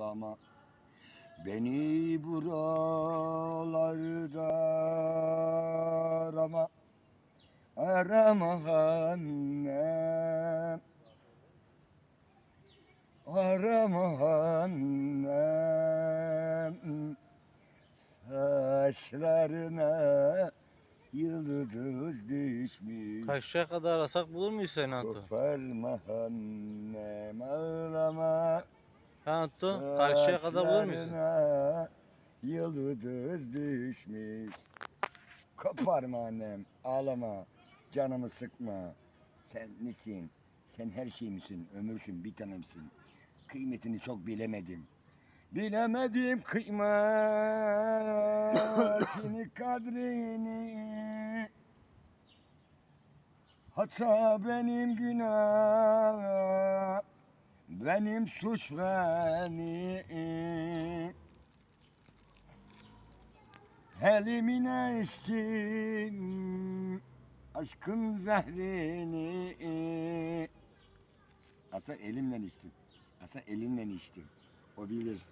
ağlama Beni buralarda arama. Arama annem. Arama annem. Saçlarına yıldız düşmüş. Kaçça kadar arasak bulur muyuz seni Anto? Koparma annem ağlama Ha Anto, karşıya kadar bulur? Saçlarına Yıldız düşmüş Koparma annem ağlama Canımı sıkma Sen nesin? Sen her şeyimsin, ömürsün, bir tanemsin. Kıymetini çok bilemedim. Bilemedim kıymetini, kadrini. Hata benim günah, benim suç benim. Elimine içtim aşkın zehrini. Asa elimle içtim. Asa elimle içtim. O bilir.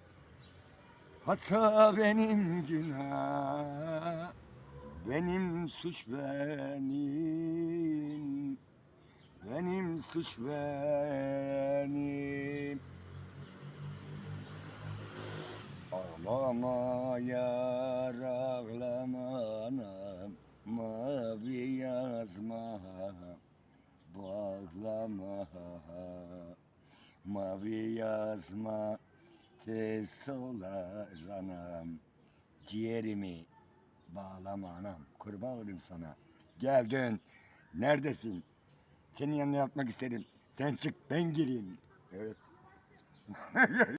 Hata benim günah. Benim suç benim. Benim suç benim. Ağlama yar ağlama anam Mavi yazma bağlama. Mavi yazma tez solar anam Ciğerimi bağlama anam kurban olayım sana. Gel dön neredesin Senin yanına yatmak istedim. Sen çık ben gireyim. Evet